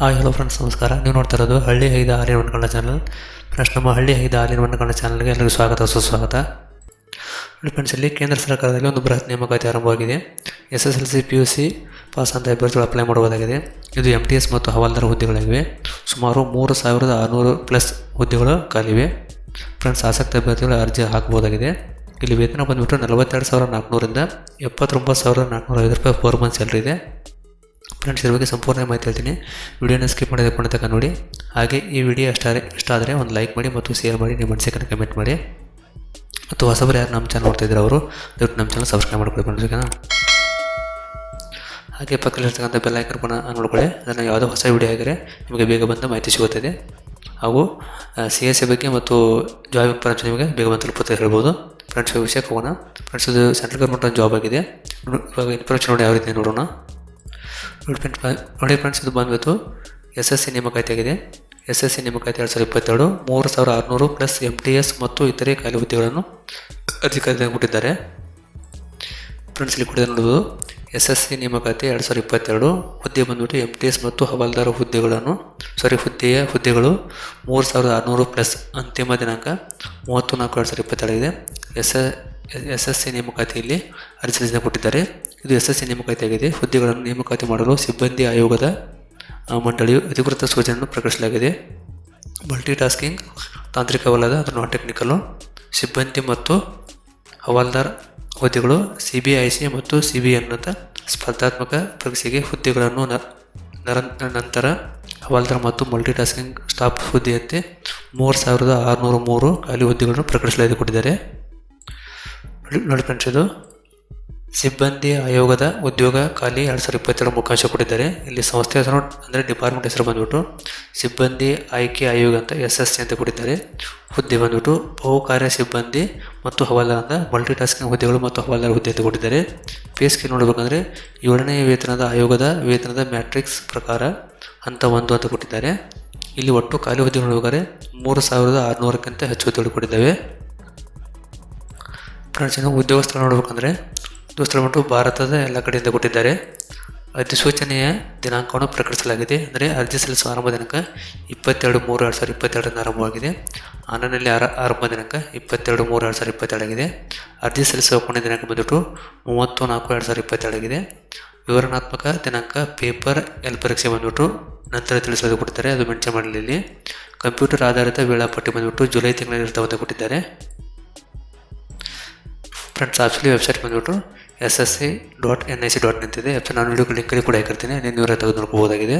Hi hello friends ನಮಸ್ಕಾರ. ನೀವು ನೋಡ್ತಾ ಇರೋದು ಹಳ್ಳಿ ಐದು ಹಾಲಿನ ಮಣ್ಣುಗಳ ಚಾನಲ್ ಫ್ರೆಂಡ್ಸ್ ನಮ್ಮ ಹಳ್ಳಿ ಐದು ಹಾಲಿನ ಮಣ್ಣುಗಳ ಚಾನಲ್ಗೆ ಎಲ್ಲರಿಗೂ ಸ್ವಾಗತ, ಸುಸ್ವಾಗತ. ಫ್ರೆಂಡ್ಸ್ ಇಲ್ಲಿ ಕೇಂದ್ರ ಸರ್ಕಾರದಲ್ಲಿ ಒಂದು ಬೃಹತ್ ನೇಮಕಾತಿ ಆರಂಭವಾಗಿದೆ. S S L C P U C pass ಅಂತ ಅಭ್ಯರ್ಥಿಗಳು ಅಪ್ಲೈ ಮಾಡಬಹುದಾಗಿದೆ. ಇದು ಎಂ ಟಿ ಎಸ್ ಮತ್ತು ಹವಾಲ್ದಾರ ಹುದ್ದೆಗಳಾಗಿವೆ. ಸುಮಾರು ಮೂರು ಸಾವಿರದ ಆರುನೂರು ಪ್ಲಸ್ ಹುದ್ದೆಗಳು ಖಾಲಿವೆ. ಫ್ರೆಂಡ್ಸ್ ಆಸಕ್ತ ಅಭ್ಯರ್ಥಿಗಳು ಅರ್ಜಿ ಹಾಕಬಹುದಾಗಿದೆ. ಇಲ್ಲಿ ವೇತನ ಬಂದುಬಿಟ್ಟು ನಲವತ್ತೆರಡು ಸಾವಿರದ ನಾಲ್ಕುನೂರಿಂದ ಎಪ್ಪತ್ತೊಂಬತ್ತು ಸಾವಿರದ ನಾಲ್ಕುನೂರ ಐದು ರೂಪಾಯಿ ಫೋರ್ ಮಂತ್ ಸ್ಯಾಲ್ರಿ ಇದೆ. ಫ್ರೆಂಡ್ಸ್ ಇದ್ರ ಬಗ್ಗೆ ಸಂಪೂರ್ಣ ಮಾಹಿತಿ ಹೇಳ್ತೀನಿ. ವಿಡಿಯೋನ ಸ್ಕಿಪ್ ಮಾಡಿದೆ ತನಕ ನೋಡಿ. ಹಾಗೆ ಈ ವಿಡಿಯೋ ಇಷ್ಟ ಇಷ್ಟ ಆದರೆ ಒಂದು ಲೈಕ್ ಮಾಡಿ ಮತ್ತು ಶೇರ್ ಮಾಡಿ, ನಿಮ್ಮ ಮನಸ್ಸಿಗೆ ಕಮೆಂಟ್ ಮಾಡಿ. ಮತ್ತು ಹೊಸಬರು ಯಾರು ನಮ್ಮ ಚಾನಲ್ ನೋಡ್ತಾ ಇದ್ದಾರೆ ಅವರು, ದಯವಿಟ್ಟು ನಮ್ಮ ಚಾನಲ್ ಸಬ್ಸ್ಕ್ರೈಬ್ ಮಾಡ್ಕೊಳ್ಳಿ ಫ್ರೆಂಡ್ಸ್ ಹಾಗೆ ಪಕ್ಕದಲ್ಲಿರ್ತಕ್ಕಂಥ ಬೆಲ್ ಕೂಡ ನೋಡ್ಕೊಳ್ಳಿ ಅದನ್ನು ಯಾವುದೋ ಹೊಸ ವಿಡಿಯೋ ಆಗಿದೆ ನಿಮಗೆ ಬೇಗ ಬಂದ ಮಾಹಿತಿ ಸಿಗುತ್ತದೆ. ಹಾಗೂ ಸಿ ಎಸ್ ಸಿ ಬಗ್ಗೆ ಮತ್ತು ಜಾಬ್ ಇನ್ಫಾರ್ಮೇಷನ್ ನಿಮಗೆ ಬೇಗ ಬಂದು ತಲುಪುತ್ತೆ ಹೇಳ್ಬೋದು. ಫ್ರೆಂಡ್ಸ್ ವಿಷಯಕ್ಕೆ ಹೋಗೋಣ. ಫ್ರೆಂಡ್ಸ್ ಇದು ಸೆಂಟ್ರಲ್ ಗೌರ್ಮೆಂಟ್ ಜಾಬ್ ಆಗಿದೆ. ಇವಾಗ ಇನ್ಫಾರ್ಮೇಷನ್ ನೋಡಿ ಯಾವ ರೀತಿ ನೋಡೋಣ. ನೋಡಿ ಫ್ರೆಂಡ್ಸ್ ನೋಡಿ ಫ್ರೆಂಡ್ಸ್ ಇದು ಬಂದ್ಬಿಟ್ಟು ಎಸ್ ಎಸ್ ಸಿ ನೇಮಕಾತಿ ಆಗಿದೆ ಎಸ್ ಎಸ್ ಸಿ ನೇಮಕಾತಿ ಎರಡು ಸಾವಿರದ ಇಪ್ಪತ್ತೆರಡು, ಮೂರು ಸಾವಿರ ಆರುನೂರು ಪ್ಲಸ್ ಎಂ ಟಿ ಎಸ್ ಮತ್ತು ಇತರೆ ಖಾಲಿ ಹುದ್ದೆಗಳನ್ನು ಅಧಿಕಾರಿಗಳು ಕೊಟ್ಟಿದ್ದಾರೆ ಫ್ರೆಂಡ್ಸ್ ಇಲ್ಲಿ ಕೊಟ್ಟಿದ್ದಾರೆ ನೋಡ್ಬೋದು ಎಸ್ ಎಸ್ ಸಿ ನೇಮಕಾತಿ ಎರಡು ಸಾವಿರದ ಇಪ್ಪತ್ತೆರಡು, ಹುದ್ದೆ ಬಂದ್ಬಿಟ್ಟು ಎಂ ಟಿ ಎಸ್ ಮತ್ತು ಹವಾಲ್ದಾರ ಹುದ್ದೆಗಳನ್ನು ಸಾರಿ ಹುದ್ದೆಯ ಹುದ್ದೆಗಳು ಮೂರು ಸಾವಿರದ ಆರುನೂರು ಪ್ಲಸ್ ಅಂತಿಮ ದಿನಾಂಕ ಮೂವತ್ತು ನಾಲ್ಕು ಎರಡು ಸಾವಿರದ ಇಪ್ಪತ್ತೆರಡಿದೆ ಎಸ್ ಎಸ್ ಎಸ್ ಸಿ ನೇಮಕಾತಿಯಲ್ಲಿ ಅರ್ಜಿ ಸಲ್ಲಿಸಿದ ಕೊಟ್ಟಿದ್ದಾರೆ. ಇದು ಎಸ್ ಎಸ್ ಸಿ ನೇಮಕಾತಿಯಾಗಿದೆ. ಹುದ್ದೆಗಳನ್ನು ನೇಮಕಾತಿ ಮಾಡಲು ಸಿಬ್ಬಂದಿ ಆಯೋಗದ ಮಂಡಳಿಯು ಅಧಿಕೃತ ಸೂಚನೆಯನ್ನು ಪ್ರಕಟಿಸಲಾಗಿದೆ. ಮಲ್ಟಿ ಟಾಸ್ಕಿಂಗ್ ತಾಂತ್ರಿಕವಲ್ಲದ ಅದು ನಾನ್ ಟೆಕ್ನಿಕಲು ಸಿಬ್ಬಂದಿ ಮತ್ತು ಹವಾಲ್ದಾರ್ ಹುದ್ದೆಗಳು ಸಿ ಬಿ ಐ ಸಿ ಮತ್ತು ಸಿ ಬಿ ಎನ್ನಂಥ ಸ್ಪರ್ಧಾತ್ಮಕ ಪರೀಕ್ಷೆಗೆ ಹುದ್ದೆಗಳನ್ನು ನಂತರ ಹವಾಲ್ದಾರ್ ಮತ್ತು ಮಲ್ಟಿ ಟಾಸ್ಕಿಂಗ್ ಸ್ಟಾಫ್ ಹುದ್ದೆಯಂತೆ ಮೂರು ಸಾವಿರದ ಆರುನೂರ ಮೂರು ಖಾಲಿ ಹುದ್ದೆಗಳನ್ನು ಪ್ರಕಟಿಸಲಾಗಿದೆ ಕೊಟ್ಟಿದ್ದಾರೆ. ನೋಡಿ- ಫ್ರೆಂಡ್ಸ್ ಇದು. ಸಿಬ್ಬಂದಿ ಆಯೋಗದ ಉದ್ಯೋಗ ಖಾಲಿ ಎರಡು ಸಾವಿರದ ಇಪ್ಪತ್ತೆರಡು ಮುಖಾಂಶ ಕೊಟ್ಟಿದ್ದಾರೆ. ಇಲ್ಲಿ ಸಂಸ್ಥೆ ಹೆಸರು ಅಂದರೆ ಡಿಪಾರ್ಟ್ಮೆಂಟ್ ಹೆಸರು ಬಂದ್ಬಿಟ್ಟು ಸಿಬ್ಬಂದಿ ಆಯ್ಕೆ ಆಯೋಗ ಅಂತ ಎಸ್ ಎಸ್ ಸಿ ಅಂತ ಕೊಟ್ಟಿದ್ದಾರೆ. ಹುದ್ದೆ ಬಂದ್ಬಿಟ್ಟು ಬಹುಕಾರ್ಯ ಸಿಬ್ಬಂದಿ ಮತ್ತು ಹವಾಲ ಅಂತ ಮಲ್ಟಿ ಟಾಸ್ಕಿಂಗ್ ಹುದ್ದೆಗಳು ಮತ್ತು ಹವಾಲರ ಹುದ್ದೆ ಅಂತ ಕೊಟ್ಟಿದ್ದಾರೆ. ಸ್ಕೇಲ್ ನೋಡಬೇಕಂದ್ರೆ ಏಳನೇ ವೇತನದ ಆಯೋಗದ ವೇತನದ ಮ್ಯಾಟ್ರಿಕ್ಸ್ ಪ್ರಕಾರ ಹಂತ ಒಂದು ಅಂತ ಕೊಟ್ಟಿದ್ದಾರೆ. ಇಲ್ಲಿ ಒಟ್ಟು ಖಾಲಿ ಹುದ್ದೆ ನೋಡಬೇಕಾದ್ರೆ ಮೂರು ಸಾವಿರದ ಆರುನೂರಕ್ಕಿಂತ ಹೆಚ್ಚು ಹುದ್ದೆಗಳು ಕೊಟ್ಟಿದ್ದಾವೆ. ಫ್ರೆಂಡ್ಸ್ ಇನ್ನು ಉದ್ಯೋಗಸ್ಥರು ನೋಡ್ಬೇಕಂದ್ರೆ ಉದ್ಯೋಗಸ್ಥರು ಬಂದು ಭಾರತದ ಎಲ್ಲ ಕಡೆಯಿಂದ ಕೊಟ್ಟಿದ್ದಾರೆ. ಅಧಿಸೂಚನೆಯ ದಿನಾಂಕವನ್ನು ಪ್ರಕಟಿಸಲಾಗಿದೆ. ಅಂದರೆ ಅರ್ಜಿ ಸಲ್ಲಿಸುವ ಆರಂಭ ದಿನಾಂಕ ಇಪ್ಪತ್ತೆರಡು ಮೂರು ಎರಡು ಸಾವಿರದ ಇಪ್ಪತ್ತೆರಡರಿಂದ ಆರಂಭವಾಗಿದೆ. ಆನ್ಲೈನಲ್ಲಿ ಆರ, ಆರಂಭ ದಿನಾಂಕ ಇಪ್ಪತ್ತೆರಡು ಮೂರು ಎರಡು ಸಾವಿರದ ಇಪ್ಪತ್ತೆರಡಾಗಿದೆ ಅರ್ಜಿ ಸಲ್ಲಿಸುವ ಕೊನೆ ದಿನಾಂಕ ಬಂದುಬಿಟ್ಟು ಮೂವತ್ತು ನಾಲ್ಕು ಎರಡು ಸಾವಿರದ ಇಪ್ಪತ್ತೆರಡಾಗಿದೆ ವಿವರಣಾತ್ಮಕ ದಿನಾಂಕ ಪೇಪರ್ ಎಲ್ ಪರೀಕ್ಷೆ ಬಂದುಬಿಟ್ಟು ನಂತರ ತಿಳಿಸಲು ಕೊಡ್ತಾರೆ ಅದು ಮೆನ್ಷನ್ ಮಾಡಲಿಲ್ಲಿ ಕಂಪ್ಯೂಟರ್ ಆಧಾರಿತ ವೇಳಾಪಟ್ಟಿ ಬಂದುಬಿಟ್ಟು ಜುಲೈ ತಿಂಗಳಲ್ಲಿ ಇರ್ತಾವಂತ ಕೊಟ್ಟಿದ್ದಾರೆ. ಫ್ರೆಂಡ್ಸ್ ಆಕ್ಚುಲಿ ವೆಬ್ಸೈಟ್ ಬಂದ್ಬಿಟ್ಟು S S C dot N I C dot ನಿಂತಿದೆ ವೆಬ್ಸೈಟ್ ನಾನು ವಿಡಿಯೋ ಲಿಂಕಲ್ಲಿ ಕೂಡ ಹಾಕಿರ್ತೀನಿ. ನೀವು ಇವರ ತೆಗೆದು ನೋಡ್ಕೋಬೋದಾಗಿದೆ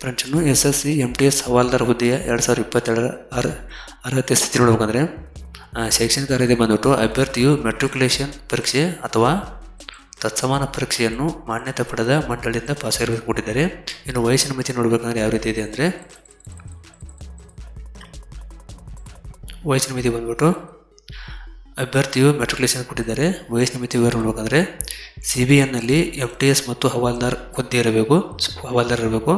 ಫ್ರೆಂಡ್ಸ್ ಇನ್ನು S S C M T S havaldar ಹುದ್ದೆಯ ಎರಡು ಸಾವಿರದ ಇಪ್ಪತ್ತೆರಡರ ಅರ್ ಅರ್ಹತೆ ಸ್ಥಿತಿ ನೋಡ್ಬೇಕಂದ್ರೆ ಶೈಕ್ಷಣಿಕ ಅರ್ಹತೆ ಬಂದ್ಬಿಟ್ಟು ಅಭ್ಯರ್ಥಿಯು ಮೆಟ್ರಿಕ್ಯುಲೇಷನ್ ಪರೀಕ್ಷೆ ಅಥವಾ ತತ್ಸಮಾನ ಪರೀಕ್ಷೆಯನ್ನು ಮಾನ್ಯತೆ ಪಡೆದ ಮಂಡಳಿಯಿಂದ ಪಾಸಾಗಿರಬೇಕು ಕೊಟ್ಟಿದ್ದಾರೆ ಇನ್ನು ವಯಸ್ಸಿನ ಮಿತಿ ನೋಡ್ಬೇಕಂದ್ರೆ ಯಾವ ರೀತಿ ಇದೆ ಅಂದರೆ, ವಯಸ್ಸಿನ ಮಿತಿ ಬಂದ್ಬಿಟ್ಟು ಅಭ್ಯರ್ಥಿಯು ಮೆಟ್ರಿಕ್ಯುಲೇಷನ್ ಕೊಟ್ಟಿದ್ದಾರೆ. ವಯಸ್ಸಿನ ಮಿತಿ ವಿವರ ನೋಡ್ಬೇಕಂದ್ರೆ ಸಿ ಬಿ ಎನ್ನಲ್ಲಿ ಎಂ ಟಿ ಎಸ್ ಮತ್ತು ಹವಾಲ್ದಾರ್ ಹುದ್ದೆ ಇರಬೇಕು. ಹವಾಲ್ದಾರ್ ಇರಬೇಕು.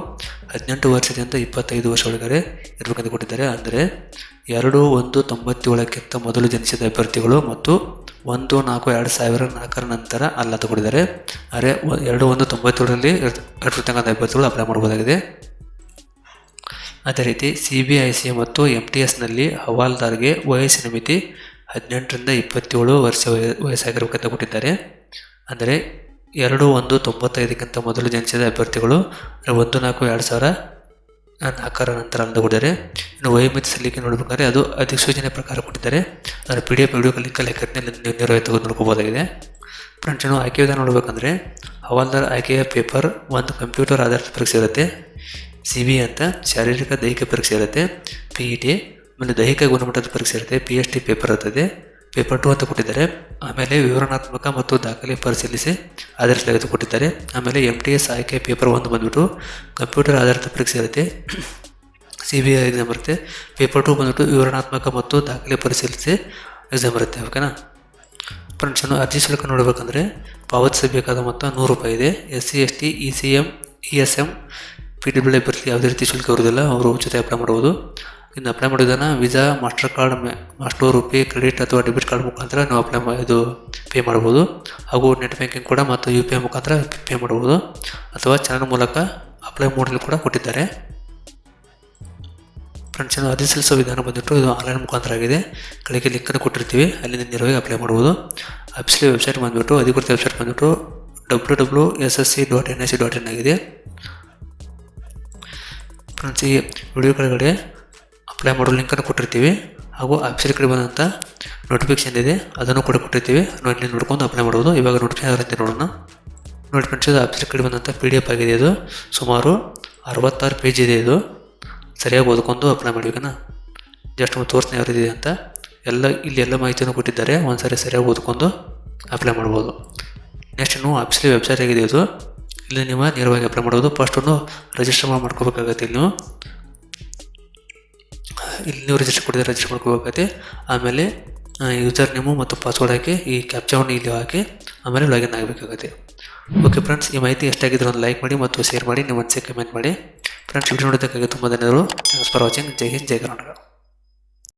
ಹದಿನೆಂಟು ವರ್ಷದಿಂದ ಇಪ್ಪತ್ತೈದು ವರ್ಷ ಒಳಗಡೆ ಇರಬೇಕಂತ ಕೊಟ್ಟಿದ್ದಾರೆ. ಅಂದರೆ ಎರಡು, ಒಂದು, ತೊಂಬತ್ತೇಳಕ್ಕಿಂತ ಮೊದಲು ಜನಿಸಿದ ಅಭ್ಯರ್ಥಿಗಳು ಮತ್ತು ಒಂದು, ನಾಲ್ಕು, ಎರಡು ಸಾವಿರ ನಾಲ್ಕರ ನಂತರ ಅಲ್ಲ ತಗೊಂಡಿದ್ದಾರೆ ಒ- ಎರಡು, ಒಂದು, ತೊಂಬತ್ತೇಳರಲ್ಲಿ ಇರ್ತಕ್ಕಂಥ ಅಭ್ಯರ್ಥಿಗಳು ಅಪ್ಲೈ ಮಾಡ್ಬೋದಾಗಿದೆ. ಅದೇ ರೀತಿ ಸಿ ಬಿ ಐ ಸಿ ಮತ್ತು ಎಂ ಟಿ ಎಸ್ನಲ್ಲಿ ಹವಾಲ್ದಾರ್ಗೆ ವಯಸ್ಸಿನ ಮಿತಿ ಹದಿನೆಂಟರಿಂದ ಇಪ್ಪತ್ತೇಳು ವರ್ಷ ವಯ- ವಯಸ್ಸಾಗಿರ್ಬೇಕಂತ ಕೊಟ್ಟಿದ್ದಾರೆ. ಅಂದರೆ ಎರಡು, ಒಂದು, ತೊಂಬತ್ತೈದಕ್ಕಿಂತ ಮೊದಲು ಜನಿಸಿದ ಅಭ್ಯರ್ಥಿಗಳು ಒಂದು ನಾಲ್ಕು, ಎರಡು ಸಾವಿರ ನಾಲ್ಕರ ನಂತರ ಅಂತ ಕೊಟ್ಟಿದ್ದಾರೆ. ಇನ್ನು ವಯೋಮಿತಿ ಸಲ್ಲಿಕೆ ನೋಡಬೇಕಾದ್ರೆ ಅದು ಅಧಿಸೂಚನೆ ಪ್ರಕಾರ ಕೊಟ್ಟಿದ್ದಾರೆ. ನಾನು ಪಿ ಡಿ ಎಫ್ ವಿಡಿಯೋ ಲಿಂಕಲ್ಲಿ ಹಾಕಿರ್ತೀನಿ ನೀವು ನೋಡ್ಕೋಬೋದಾಗಿದೆ. ಫ್ರೆಂಡ್ಸ್ ನಾವು ಆಯ್ಕೆ ವಿಧಾನ ನೋಡಬೇಕಂದ್ರೆ ಹವಾಲ್ದಾರ್ ಆಯ್ಕೆಯ ಪೇಪರ್ ಒಂದು ಕಂಪ್ಯೂಟರ್ ಆಧಾರಿತ ಪರೀಕ್ಷೆ ಇರುತ್ತೆ. ಸಿ ಬಿ ಅಂತ ಶಾರೀರಿಕ ದೈಹಿಕ ಪರೀಕ್ಷೆ ಇರುತ್ತೆ. ಪಿ ಇ ಟಿ ಆಮೇಲೆ ದೈಹಿಕ ಗುಣಮಟ್ಟದ ಪರೀಕ್ಷೆ ಇರುತ್ತೆ. ಪಿ ಎಚ್ ಡಿ ಪೇಪರ್ ಇರ್ತದೆ. ಪೇಪರ್ ಟು ಅಂತ ಕೊಟ್ಟಿದ್ದಾರೆ. ಆಮೇಲೆ ವಿವರಣಾತ್ಮಕ ಮತ್ತು ದಾಖಲೆ ಪರಿಶೀಲಿಸಿ ಆಧಾರಿತ ಕೊಟ್ಟಿದ್ದಾರೆ. ಆಮೇಲೆ ಎಂ ಟಿ ಎಸ್ ಆಯ್ಕೆ ಪೇಪರ್ ಒಂದು ಬಂದ್ಬಿಟ್ಟು ಕಂಪ್ಯೂಟರ್ ಆಧಾರಿತ ಪರೀಕ್ಷೆ ಇರುತ್ತೆ. ಸಿ ಬಿ ಐ ಎಕ್ಸಾಮ್ ಇರುತ್ತೆ. ಪೇಪರ್ ಟು ಬಂದ್ಬಿಟ್ಟು ವಿವರಣಾತ್ಮಕ ಮತ್ತು ದಾಖಲೆ ಪರಿಶೀಲಿಸಿ ಎಕ್ಸಾಮ್ ಇರುತ್ತೆ. ಓಕೆನಾ ಫ್ರೆಂಡ್ಸ್ ಅರ್ಜಿ ಶುಲ್ಕ ನೋಡಬೇಕಂದ್ರೆ ಪಾವತಿಸಬೇಕಾದ ಮೊತ್ತ ನೂರು ರೂಪಾಯಿ ಇದೆ. S C S T E C M E S M P W ಬರ್ತಿ ಯಾವುದೇ ರೀತಿ ಶುಲ್ಕ ಇರುವುದಿಲ್ಲ. ಅವರು ಜೊತೆ ಅಪ್ಲೈ ಮಾಡ್ಬೋದು. ಇನ್ನು ಅಪ್ಲೈ ಮಾಡೋದನ್ನು Visa Mastercard master RuPay credit ಅಥವಾ ಡೆಬಿಟ್ ಕಾರ್ಡ್ ಮುಖಾಂತರ ನಾವು ಅಪ್ಲೈ ಇದು ಪೇ ಮಾಡ್ಬೋದು. ಹಾಗೂ ನೆಟ್ ಬ್ಯಾಂಕಿಂಗ್ ಕೂಡ ಮತ್ತು ಯು ಪಿ ಐ ಮುಖಾಂತರ ಪೇ ಮಾಡ್ಬೋದು. ಅಥವಾ ಚಾನಲ್ ಮೂಲಕ ಅಪ್ಲೈ ಮಾಡಲು ಕೂಡ ಕೊಟ್ಟಿದ್ದಾರೆ. ಫ್ರೆಂಡ್ಸ್ ಇನ್ನು ಅರ್ಜಿ ಸಲ್ಲಿಸೋ ವಿಧಾನ ಬಂದ್ಬಿಟ್ಟು ಇದು ಆನ್ಲೈನ್ ಮುಖಾಂತರ ಆಗಿದೆ. ಕಳಿಕೆ ಲಿಂಕನ್ನು ಕೊಟ್ಟಿರ್ತೀವಿ. ಅಲ್ಲಿಂದ ನೇರವಾಗಿ ಅಪ್ಲೈ ಮಾಡ್ಬೋದು. ಅಫಿಷಿಯಲ್ ವೆಬ್ಸೈಟ್ ಬಂದುಬಿಟ್ಟು, ಅಧಿಕೃತ ವೆಬ್ಸೈಟ್ ಬಂದುಬಿಟ್ಟು W W S S C dot N I C dot in ಆಗಿದೆ. ಫ್ರೆಂಡ್ಸ್ ಈ ವಿಡಿಯೋ ಕೆಳಗಡೆ ಅಪ್ಲೈ ಮಾಡೋ ಲಿಂಕನ್ನು ಕೊಟ್ಟಿರ್ತೀವಿ. ಹಾಗೂ ವೆಬ್ಸೈಟ್ ಕಡೆ ಬಂದಂಥ ನೋಟಿಫಿಕೇಶನ್ ಇದೆ, ಅದನ್ನು ಕೂಡ ಕೊಟ್ಟಿರ್ತೀವಿ. ನೋಡಿ ನೋಡ್ಕೊಂಡು ಅಪ್ಲೈ ಮಾಡ್ಬೋದು. ಇವಾಗ ನೋಟಿಫಿಕೇಶನ್ ಆಗುತ್ತೆ ನೋಡೋಣ. ನೋಡಿ ಫ್ರೆಂಡ್ಸ್ ಇದು ಅಫಿಷಿಯಲ್ ಕಡೆ ಬಂದಂಥ ಪಿ ಡಿ ಎಫ್ ಆಗಿದೆ ಇದು. ಸುಮಾರು ಅರವತ್ತಾರು ಪೇಜ್ ಇದೆ ಇದು. ಸರಿಯಾಗಿ ಓದ್ಕೊಂಡು ಅಪ್ಲೈ ಮಾಡ್ಬೇಕನ ಜಸ್ಟ್ ಒಂದು ರೀತಿ ಇದೆ ಅಂತ. ಎಲ್ಲ, ಇಲ್ಲಿ ಎಲ್ಲ ಮಾಹಿತಿಯನ್ನು ಕೊಟ್ಟಿದ್ದಾರೆ. ಒಂದು ಸಾರಿ ಸರಿಯಾಗಿ ಓದ್ಕೊಂಡು ಅಪ್ಲೈ ಮಾಡ್ಬೋದು. ನೆಕ್ಸ್ಟ್ ಇನ್ನು ಆಫೀಸಲ್ಲಿ ವೆಬ್ಸೈಟ್ ಆಗಿದೆ ಇದು. ಇಲ್ಲಿ ನೀವು ನೇರವಾಗಿ ಅಪ್ಲೈ ಮಾಡ್ಬೋದು. ಫಸ್ಟ್ ಒಂದು ರಿಜಿಸ್ಟರ್ ಮಾಡ್ಕೋಬೇಕಾಗತ್ತೆ ಇಲ್ಲಿ ನೀವು. ಇಲ್ಲಿ ನೀವು ರಿಜಿಸ್ಟರ್ ಕೊಟ್ಟಿದ್ರೆ ರಿಜಿಸ್ಟರ್ ಮಾಡ್ಕೋಬೇಕಾಗತ್ತೆ ಆಮೇಲೆ ಯೂಸರ್ ನೇಮು ಮತ್ತು ಪಾಸ್ವರ್ಡ್ ಹಾಕಿ, ಈ ಕ್ಯಾಪ್ಚಾವನ್ನು ಇಲ್ಲಿ ಹಾಕಿ, ಆಮೇಲೆ ಲಾಗಿನ್ ಆಗಬೇಕಾಗುತ್ತೆ. ಓಕೆ ಫ್ರೆಂಡ್ಸ್ ಈ ಮಾಹಿತಿ ಎಷ್ಟಾಗಿದ್ರೆ ಒಂದು ಲೈಕ್ ಮಾಡಿ ಮತ್ತು ಶೇರ್ ಮಾಡಿ ನಿಮ್ಮ ಮನಸ್ಸಿಗೆ ಕಮೆಂಟ್ ಮಾಡಿ. ಫ್ರೆಂಡ್ಸ್ ವಿಡಿಯೋ ನೋಡೋದಕ್ಕಾಗಿ ತುಂಬ ಧನ್ಯವಾದಗಳು. Thanks for watching Jai Hind, Jai Karnataka.